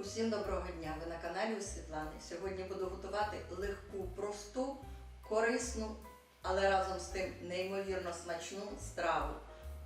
Усім доброго дня! Ви на каналі у Світлани. Сьогодні буду готувати легку, просту, корисну, але разом з тим неймовірно смачну страву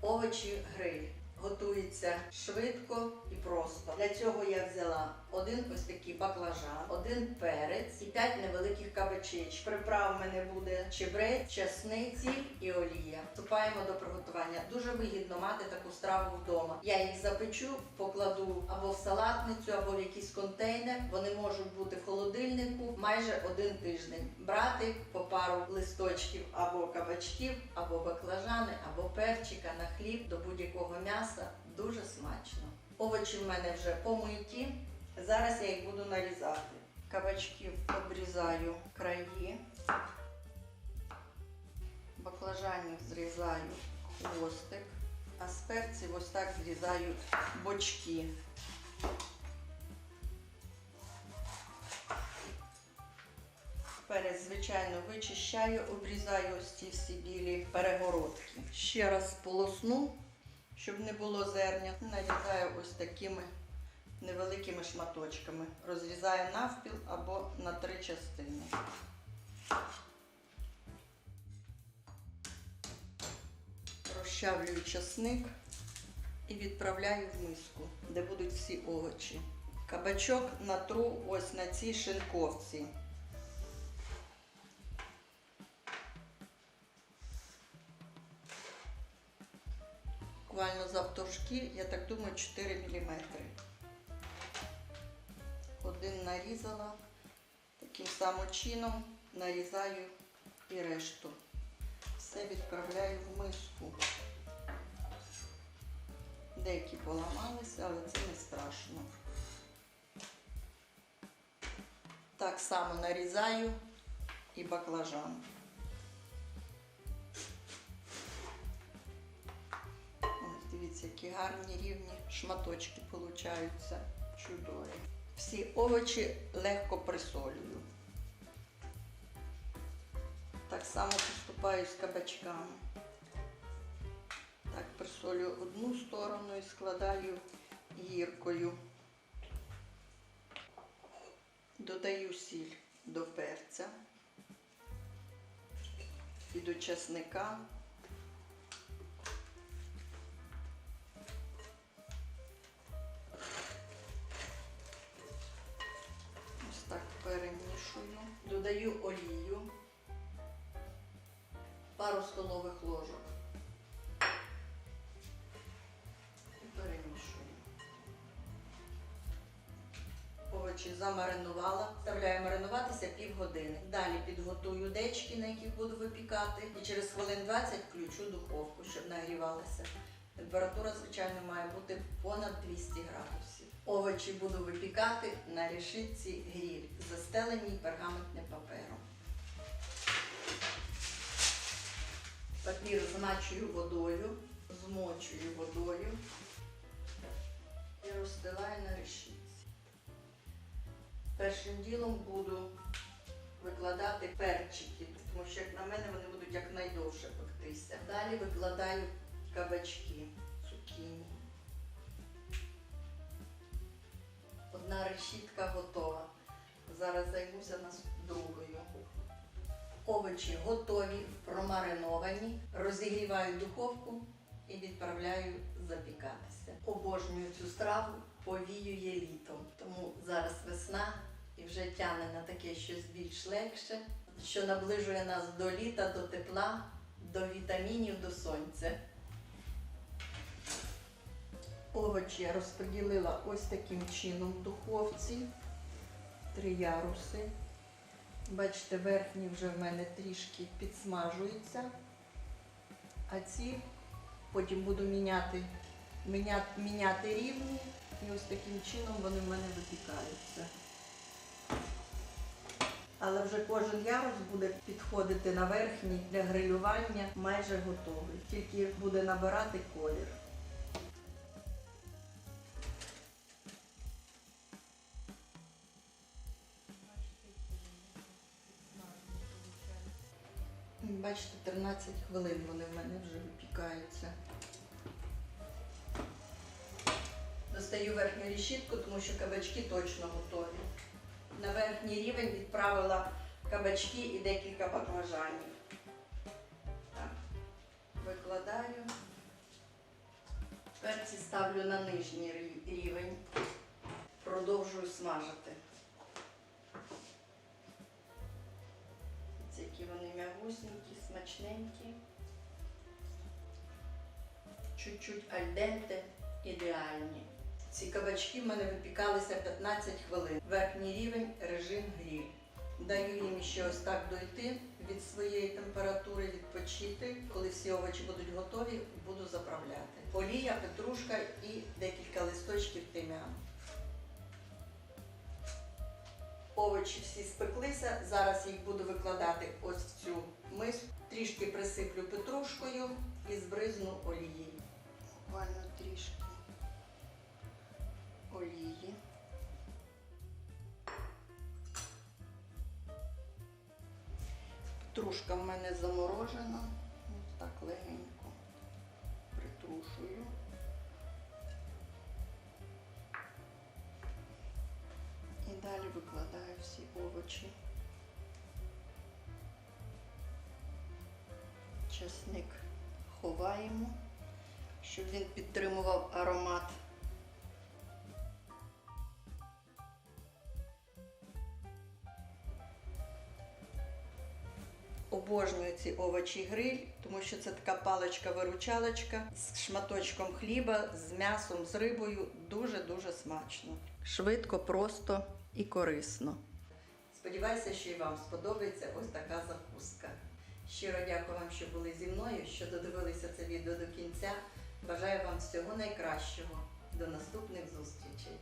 овочі гриль. Готується швидко і просто. Для цього я взяла один ось такий баклажан, один перець і п'ять невеликих кабачич. Приправ в мене буде чебрець, часник, сіль і олія. Вступаємо до приготування. Дуже вигідно мати таку страву вдома. Я їх запечу, покладу або в салатницю, або в якийсь контейнер. Вони можуть бути в холодильнику майже один тиждень. Брати по пару листочків або кабачків, або баклажани, або перчика на хліб до будь-якого м'яса. Дуже смачно. Овочі в мене вже помиті. Зараз я їх буду нарізати. Кабачків обрізаю краї. Баклажанів зрізаю хвостик, а з перців ось так зрізаю бочки. Перець, звичайно, вичищаю, обрізаю ось ці всі білі перегородки. Ще раз полосну, щоб не було зерня. Нарізаю ось такими невеликими шматочками. Розрізаю навпіл або на три частини. Розчавлюю часник і відправляю в миску, де будуть всі овочі. Кабачок натру ось на цій шинковці. Буквально завтовшки, я так думаю, 4 мм. Один нарізала, таким самим чином нарізаю і решту. Все відправляю в миску. Деякі поламалися, але це не страшно. Так само нарізаю і баклажан. Ось дивіться, які гарні рівні шматочки получаються. Чудові. Всі овочі легко присолюю. Так само поступаю з кабачками. Так, присолю одну сторону і складаю гіркою. Додаю сіль до перця і до чесника. Додаю олію, пару столових ложок. І перемішую. Овочі замаринувала. Вставляю маринуватися півгодини. Далі підготую дечки, на яких буду випікати. І через хвилин 20 включу духовку, щоб нагрівалася. Температура, звичайно, має бути понад 200 градусів. Овочі буду випікати на решітці гріль, застеленій пергаментним папером. Папір змачую водою, змочую водою і розстилаю на решітці. Першим ділом буду викладати перчики, тому що, як на мене, вони будуть якнайдовше пектися. Далі викладаю кабачки, цукіні. Одна решітка готова. Зараз займуся нас другою. Овочі готові, промариновані. Розігріваю духовку і відправляю запікатися. Обожнюю цю страву, повіює літом. Тому зараз весна і вже тягне на таке щось більш легше, що наближує нас до літа, до тепла, до вітамінів, до сонця. Овочі я розподілила ось таким чином в духовці. Три яруси. Бачите, верхні вже в мене трішки підсмажуються, а ці потім буду міняти, міняти, міняти рівні і ось таким чином вони в мене випікаються. Але вже кожен ярус буде підходити на верхній для грилювання майже готовий, тільки буде набирати колір. Бачите, 13 хвилин вони в мене вже випікаються. Достаю верхню решітку, тому що кабачки точно готові. На верхній рівень відправила кабачки і декілька баклажанів. Так, викладаю. Перці ставлю на нижній рівень. Продовжую смажити. Вони м'ягусенькі, смачненькі. Чуть-чуть альденте ідеальні. Ці кабачки в мене випікалися 15 хвилин. Верхній рівень режим гріль. Даю їм ще ось так дойти від своєї температури, відпочити. Коли всі овочі будуть готові, буду заправляти. Олія, петрушка і декілька листочків тим'яну. Овочі всі спеклися. Зараз їх буду викладати ось в цю миску. Трішки присиплю петрушкою і збризну олією. Буквально трішки олії. Петрушка в мене заморожена. Ось так легенько притрушую. Далі викладаю всі овочі. Часник ховаємо, щоб він підтримував аромат. Обожнюю ці овочі гриль, тому що це така паличка-виручалочка з шматочком хліба, з м'ясом, з рибою. Дуже-дуже смачно. Швидко, просто і корисно. Сподіваюся, що і вам сподобається ось така закуска. Щиро дякую вам, що були зі мною, що додивилися це відео до кінця. Бажаю вам всього найкращого. До наступних зустрічей!